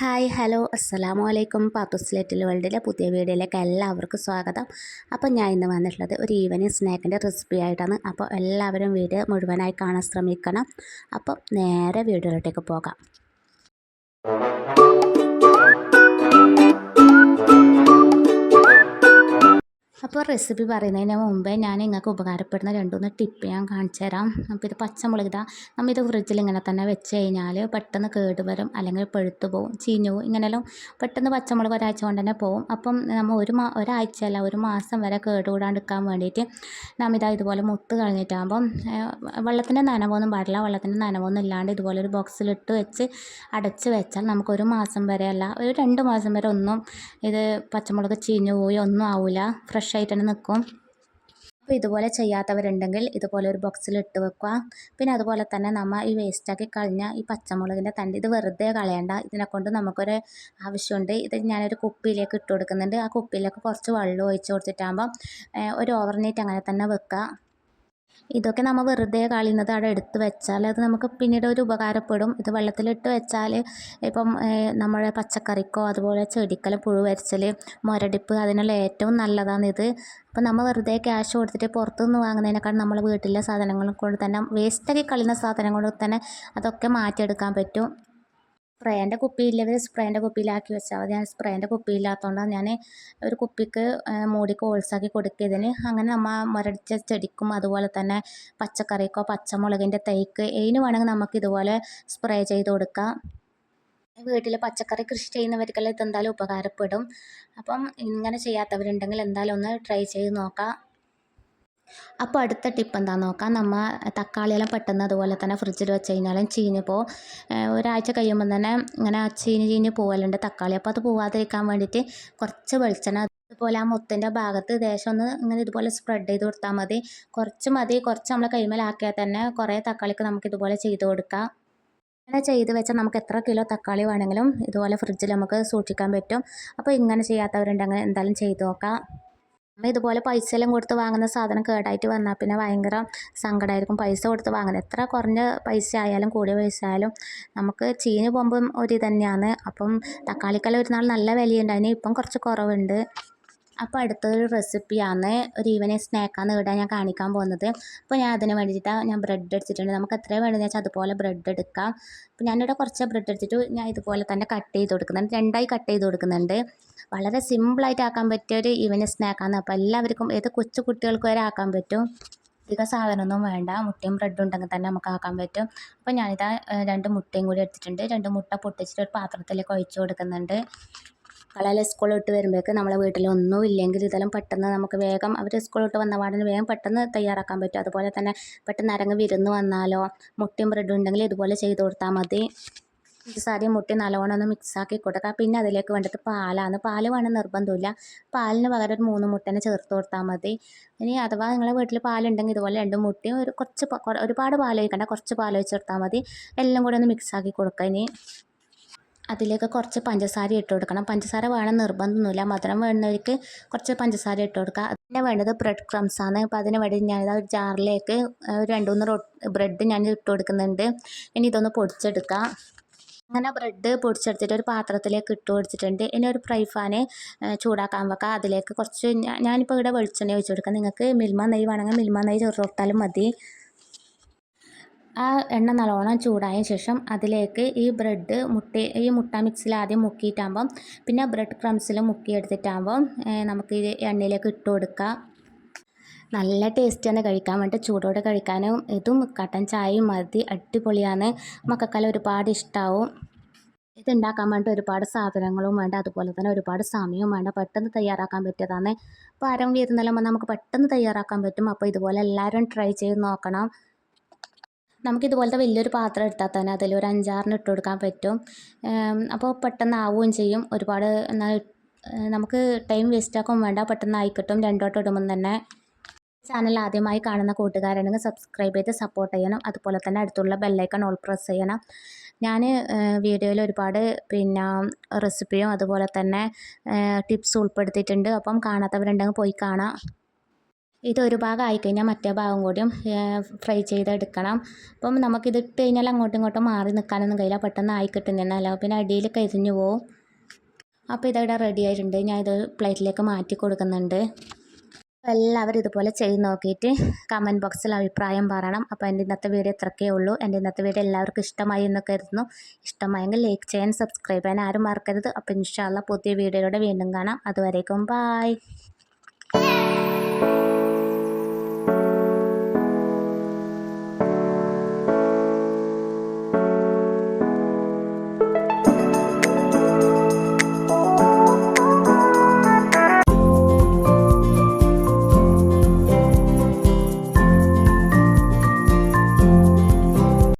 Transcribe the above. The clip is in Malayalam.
Hi hello. അസ്സലാമു അലൈക്കും പാത്തുസ് ലിറ്റിൽ വേൾഡിലെ പുതിയ വീഡിയോയിലേക്ക് എല്ലാവർക്കും സ്വാഗതം. അപ്പോൾ ഞാൻ ഇന്ന് വന്നിട്ടുള്ളത് ഒരു ഈവനിങ് സ്നാക്കിന്റെ റെസിപ്പി ആയിട്ടാണ്. അപ്പോൾ എല്ലാവരും വീഡിയോ മുഴുവനായി കാണാൻ ശ്രമിക്കണം. അപ്പോൾ നേരെ വീഡിയോയിലോട്ടേക്ക് പോകാം. അപ്പോൾ റെസിപ്പി പറയുന്നതിന് മുമ്പേ ഞാൻ നിങ്ങൾക്ക് ഉപകാരപ്പെടുന്ന രണ്ടുമൂന്ന് ടിപ്പ് ഞാൻ കാണിച്ചു തരാം. അപ്പോൾ ഇത് പച്ചമുളക് ഇതാ. നമ്മൾ ഫ്രിഡ്ജിൽ ഇങ്ങനെ തന്നെ വെച്ച് കഴിഞ്ഞാൽ പെട്ടെന്ന് കേട് വരും അല്ലെങ്കിൽ പഴുത്തു പോകും ചീഞ്ഞു പോകും ഇങ്ങനെയെല്ലാം പെട്ടെന്ന് പച്ചമുളക് ഒരാഴ്ച കൊണ്ട് തന്നെ പോകും അപ്പം നമ്മൾ ഒരു മാ ഒരാഴ്ചയല്ല ഒരു മാസം വരെ കേടുകൂടാണ്ടിരിക്കാൻ വേണ്ടിയിട്ട് നാം ഇതാ ഇതുപോലെ മുത്ത് കളഞ്ഞിട്ടാകുമ്പം വെള്ളത്തിന്റെ നനവൊന്നും പാടില്ല. വെള്ളത്തിന്റെ നനവൊന്നും ഇല്ലാണ്ട് ഇതുപോലെ ഒരു ബോക്സിലിട്ട് വെച്ച് അടച്ച് വെച്ചാൽ നമുക്ക് ഒരു മാസം വരെ അല്ല ഒരു രണ്ട് മാസം വരെ ഒന്നും ഇത് പച്ചമുളക് ചീഞ്ഞു പോയി ഒന്നും ആവില്ല ഫ്രഷ് ആയിട്ട് തന്നെ നിൽക്കും അപ്പോൾ ഇതുപോലെ ചെയ്യാത്തവരുണ്ടെങ്കിൽ ഇതുപോലെ ഒരു ബോക്സിൽ ഇട്ട് വെക്കുക. പിന്നെ അതുപോലെ തന്നെ നമ്മൾ ഈ വേസ്റ്റാക്കി കളഞ്ഞ ഈ പച്ചമുളകിന്റെ തണ്ട് ഇത് വെറുതെ കളയണ്ട. ഇതിനെ കൊണ്ട് നമുക്കൊരു ആവശ്യമുണ്ട്. ഇത് ഞാനൊരു കുപ്പിയിലേക്ക് ഇട്ട് കൊടുക്കുന്നുണ്ട്. ആ കുപ്പിയിലേക്ക് കുറച്ച് വെള്ളം ഒഴിച്ച് കൊടുത്തിട്ടാകുമ്പോൾ ഒരു ഓവർനൈറ്റ് അങ്ങനെ തന്നെ വെക്കുക. ഇതൊക്കെ നമ്മൾ വെറുതെ കളയുന്നത് അവിടെ എടുത്ത് വെച്ചാൽ അത് നമുക്ക് പിന്നീട് ഒരു ഉപകാരപ്പെടും. ഇത് വെള്ളത്തിലിട്ട് വെച്ചാൽ ഇപ്പം നമ്മുടെ പച്ചക്കറിക്കോ അതുപോലെ ചെടിക്കല പുഴു വരച്ചൽ മുരടിപ്പ് അതിനുള്ള ഏറ്റവും നല്ലതാണ് ഇത്. അപ്പം നമ്മൾ വെറുതെ ക്യാഷ് കൊടുത്തിട്ട് പുറത്തുനിന്ന് വാങ്ങുന്നതിനേക്കാൾ നമ്മൾ വീട്ടിലെ സാധനങ്ങൾ കൊണ്ട് തന്നെ വേസ്റ്റാക്കി കളയുന്ന സാധനങ്ങൾ കൊണ്ട് തന്നെ അതൊക്കെ മാറ്റിയെടുക്കാൻ പറ്റും. സ്പ്രേന്റെ കുപ്പിയില്ലവർ സ്പ്രേന്റെ കുപ്പിയിലാക്കി വെച്ചാൽ മതി ഞാൻ സ്പ്രേന്റെ കുപ്പിയില്ലാത്തതുകൊണ്ടാണ് ഞാൻ ഒരു കുപ്പിക്ക് മൂടി കോൾസാക്കി കൊടുക്കിയതിന്. അങ്ങനെ നമ്മൾ മുരടിച്ച ചെടിക്കും അതുപോലെ തന്നെ പച്ചക്കറിക്കോ പച്ചമുളകിന്റെ തൈക്ക് ഏതിന് വേണമെങ്കിൽ നമുക്ക് ഇതുപോലെ സ്പ്രേ ചെയ്ത് കൊടുക്കാം. വീട്ടിൽ പച്ചക്കറി കൃഷി ചെയ്യുന്നവർക്കെല്ലാം ഇതെന്തായാലും ഉപകാരപ്പെടും. അപ്പം ഇങ്ങനെ ചെയ്യാത്തവരുണ്ടെങ്കിൽ എന്തായാലും ഒന്ന് ട്രൈ ചെയ്ത് നോക്കാം. അപ്പോൾ അടുത്ത ടിപ്പ് എന്താണെന്ന് നോക്കാം? നമ്മൾ തക്കാളിയെല്ലാം പെട്ടെന്ന് അതുപോലെ തന്നെ ഫ്രിഡ്ജിൽ വെച്ച് കഴിഞ്ഞാലും ചീഞ്ഞ് പോകും ഒരാഴ്ച കഴിയുമ്പോൾ തന്നെ ഇങ്ങനെ ചീഞ്ഞ് ചീഞ്ഞ് പോകലുണ്ട് തക്കാളി. അപ്പോൾ അത് പോവാതിരിക്കാൻ വേണ്ടിയിട്ട് കുറച്ച് വെളിച്ചെണ്ണ അതുപോലെ ആ മുത്തിന്റെ ഭാഗത്ത് ദേശം ഒന്ന് ഇങ്ങനെ ഇതുപോലെ സ്പ്രെഡ് ചെയ്ത് കൊടുത്താൽ മതി. കുറച്ച് മതി. കുറച്ച് നമ്മൾ കൈമലാക്കിയാൽ തന്നെ കുറേ തക്കാളിക്ക് നമുക്ക് ഇതുപോലെ ചെയ്ത് കൊടുക്കാം. ഇങ്ങനെ ചെയ്ത് വെച്ചാൽ നമുക്ക് എത്ര കിലോ തക്കാളി വേണമെങ്കിലും ഇതുപോലെ ഫ്രിഡ്ജിൽ നമുക്ക് സൂക്ഷിക്കാൻ പറ്റും. അപ്പോൾ ഇങ്ങനെ ചെയ്യാത്തവരുണ്ടെങ്കിൽ എന്തായാലും ചെയ്ത് നോക്കാം. നമ്മൾ ഇതുപോലെ പൈസ എല്ലാം കൊടുത്ത് വാങ്ങുന്ന സാധനം കേടായിട്ട് വന്നാൽ പിന്നെ ഭയങ്കര സങ്കടമായിരിക്കും പൈസ കൊടുത്ത് വാങ്ങുന്നത്. എത്ര കുറഞ്ഞ പൈസ ആയാലും കൂടിയ പൈസ ആയാലും നമുക്ക് ചീഞ്ഞ് പോകുമ്പം ഒരു തന്നെയാണ് അപ്പം തക്കാളിക്കെല്ലാം ഒരു നാൾ നല്ല വിലയുണ്ട്. വിലയുണ്ടായിന് ഇപ്പം കുറച്ച് കുറവുണ്ട്. അപ്പോൾ അടുത്തൊരു റെസിപ്പിയാണ് ഒരു ഈവനിങ് സ്നാക്കാണ് ഇവിടെ ഞാൻ കാണിക്കാൻ പോകുന്നത്. അപ്പോൾ ഞാൻ അതിന് വേണ്ടിയിട്ടാണ് ഞാൻ ബ്രെഡ് എടുത്തിട്ടുണ്ട്. നമുക്ക് എത്ര വേണമെന്ന് വെച്ചാൽ അതുപോലെ ബ്രെഡ് എടുക്കാം. അപ്പോൾ ഞാനിവിടെ കുറച്ച് ബ്രെഡ് എടുത്തിട്ട് ഞാൻ ഇതുപോലെ തന്നെ കട്ട് ചെയ്ത് കൊടുക്കുന്നുണ്ട്. രണ്ടായി കട്ട് ചെയ്ത് കൊടുക്കുന്നുണ്ട്. വളരെ സിമ്പിളായിട്ട് ആക്കാൻ പറ്റിയ ഒരു ഈവനിങ് സ്നാക്കാണ് അപ്പോൾ എല്ലാവർക്കും ഏത് കൊച്ചു കുട്ടികൾക്ക് വരെ ആക്കാൻ പറ്റും? അധിക സാധനമൊന്നും വേണ്ട. മുട്ടയും ബ്രെഡും ഉണ്ടെങ്കിൽ തന്നെ നമുക്ക് ആക്കാൻ പറ്റും. അപ്പോൾ ഞാനിതാ രണ്ട് മുട്ടയും കൂടി എടുത്തിട്ടുണ്ട്. രണ്ട് മുട്ട പൊട്ടിച്ചിട്ട് ഒരു പാത്രത്തിലേക്ക് ഒഴിച്ചു കൊടുക്കുന്നുണ്ട്. മക്കളെല്ലാം സ്കൂൾ വിട്ട് വരുമ്പോഴേക്ക് നമ്മളെ വീട്ടിലൊന്നും ഇല്ലെങ്കിൽ ഇതെല്ലാം പെട്ടെന്ന് നമുക്ക് വേഗം അവർ സ്കൂൾ വിട്ട് വന്ന പാടിന് വേഗം പെട്ടെന്ന് തയ്യാറാക്കാൻ പറ്റും. അതുപോലെ തന്നെ പെട്ടെന്ന് അരങ്ങ് വിരുന്ന് വന്നാലോ മുട്ടയും ബ്രെഡും ഉണ്ടെങ്കിൽ ഇതുപോലെ ചെയ്ത് കൊടുത്താൽ മതി. സാരി മുട്ടി നല്ലോണം ഒന്ന് മിക്സാക്കി കൊടുക്കുക പിന്നെ അതിലേക്ക് വേണ്ടത് പാലാണ്. പാൽ വേണം നിർബന്ധമില്ല. പാലിന് പകരം ഒരു മൂന്ന് മുട്ടനെ ചേർത്ത് കൊടുത്താൽ മതി. ഇനി അഥവാ നിങ്ങളെ വീട്ടിൽ പാലുണ്ടെങ്കിൽ ഇതുപോലെ രണ്ട് മുട്ടയും ഒരു കുറച്ച് ഒരുപാട് പാൽ ഒഴിക്കണ്ട. കുറച്ച് പാൽ ഒഴിച്ച് കൊടുത്താൽ മതി. എല്ലാം കൂടെ ഒന്ന് മിക്സാക്കി കൊടുക്കുക ഇനി. അതിലേക്ക് കുറച്ച് പഞ്ചസാര ഇട്ട് കൊടുക്കണം. പഞ്ചസാര വേണം നിർബന്ധമൊന്നുമില്ല. മധുരം വേണ്ടവർക്ക് കുറച്ച് പഞ്ചസാര ഇട്ട് കൊടുക്കുക അതിന് വേണ്ടത് ബ്രെഡ് ക്രംസ് ആണ്. അപ്പോൾ അതിന് വേണ്ടി ഞാനിത് ഒരു ജാറിലേക്ക് ഒരു രണ്ട് മൂന്ന് ബ്രെഡ് ഞാൻ ഇട്ട് കൊടുക്കുന്നുണ്ട്. ഇനി ഇതൊന്ന് പൊടിച്ചെടുക്കാം. അങ്ങനെ ബ്രെഡ് പൊടിച്ചെടുത്തിട്ട് ഒരു പാത്രത്തിലേക്ക് ഇട്ട് കൊടുത്തിട്ടുണ്ട്. ഇനി ഒരു ഫ്രൈ ഫാന് ചൂടാക്കാൻ വെക്കാം. അതിലേക്ക് കുറച്ച് ഞാനിപ്പോൾ ഇവിടെ വെളിച്ചെണ്ണ ഒഴിച്ചു കൊടുക്കാം. നിങ്ങൾക്ക് മിൽമ നെയ്യ് വേണമെങ്കിൽ മിൽമ നെയ്യ് കൊടുത്താലും മതി. ആ എണ്ണ നല്ലോണം ചൂടായ ശേഷം അതിലേക്ക് ഈ ബ്രെഡ് മുട്ട ഈ മുട്ട മിക്സിൽ ആദ്യം മുക്കിയിട്ടാകുമ്പം പിന്നെ ബ്രെഡ് ക്രംസിൽ മുക്കിയെടുത്തിട്ടാകുമ്പം നമുക്ക് ഈ എണ്ണയിലേക്ക് ഇട്ട് കൊടുക്കാം. നല്ല ടേസ്റ്റാണ് കഴിക്കാൻ വേണ്ടി. ചൂടോടെ കഴിക്കാനും ഇതും കട്ടൻ ചായയും മതി. അടിപൊളിയാണ്. മക്കൾക്കെല്ലാം ഒരുപാട് ഇഷ്ടമാവും ഇതുണ്ടാക്കാൻ വേണ്ടി ഒരുപാട് സാധനങ്ങളും വേണ്ട. അതുപോലെ തന്നെ ഒരുപാട് സമയവും വേണ്ട. പെട്ടെന്ന് തയ്യാറാക്കാൻ പറ്റിയതാണ്. അപ്പോൾ ആരും വരുന്നെല്ലാം നമുക്ക് പെട്ടെന്ന് തയ്യാറാക്കാൻ പറ്റും. അപ്പോൾ ഇതുപോലെ എല്ലാവരും ട്രൈ ചെയ്ത് നോക്കണം. നമുക്കിതുപോലത്തെ വലിയൊരു പാത്രം എടുത്താൽ തന്നെ അതിൽ ഒരു അഞ്ചാറിന് ഇട്ട് കൊടുക്കാൻ പറ്റും. അപ്പോൾ പെട്ടെന്ന് ആവുകയും ചെയ്യും. ഒരുപാട് എന്നാൽ നമുക്ക് ടൈം വേസ്റ്റാക്കുകയും വേണ്ട പെട്ടെന്ന് ആയിക്കിട്ടും രണ്ടോട്ട് ഇടുമ്പം തന്നെ ചാനൽ ആദ്യമായി കാണുന്ന കൂട്ടുകാരാണെങ്കിൽ സബ്സ്ക്രൈബ് ചെയ്ത് സപ്പോർട്ട് ചെയ്യണം. അതുപോലെ തന്നെ അടുത്തുള്ള ബെല്ലൈക്കൺ ഓൾ പ്രസ് ചെയ്യണം. ഞാൻ വീഡിയോയിൽ ഒരുപാട് പിന്നെ റെസിപ്പിയും അതുപോലെ തന്നെ ടിപ്സ് ഉൾപ്പെടുത്തിയിട്ടുണ്ട്. അപ്പം കാണാത്തവരുണ്ടെങ്കിൽ പോയി കാണാം. ഇത് ഒരു ഭാഗം ആയിക്കഴിഞ്ഞാൽ മറ്റേ ഭാഗം കൂടിയും ഫ്രൈ ചെയ്തെടുക്കണം. അപ്പം നമുക്കിത് ഇട്ട് കഴിഞ്ഞാൽ അങ്ങോട്ടും ഇങ്ങോട്ടും മാറി നിൽക്കാനൊന്നും കഴിയില്ല. പെട്ടെന്ന് ആയി കിട്ടുന്നതല്ല പിന്നെ അടിയിൽ കരിഞ്ഞു പോവും. അപ്പോൾ ഇതിവിടെ റെഡി ആയിട്ടുണ്ട്. ഞാൻ ഇത് പ്ലേറ്റിലേക്ക് മാറ്റി കൊടുക്കുന്നുണ്ട്. എല്ലാവരും ഇതുപോലെ ചെയ്ത് നോക്കിയിട്ട് കമന്റ് ബോക്സിൽ അഭിപ്രായം പറയണം. അപ്പോൾ എന്റെ ഇന്നത്തെ വീഡിയോ ഇത്രക്കേ ഉള്ളൂ. എന്റെ ഇന്നത്തെ വീഡിയോ എല്ലാവർക്കും ഇഷ്ടമായി എന്ന് കരുതുന്നു. ഇഷ്ടമായെങ്കിൽ ലൈക്ക് ചെയ്യാൻ സബ്സ്ക്രൈബ് ചെയ്യാൻ ആരും മറക്കരുത്. അപ്പോൾ ഇൻഷാല്ല പുതിയ വീഡിയോയിലൂടെ വീണ്ടും കാണാം. അതുവരേക്കും ബായ്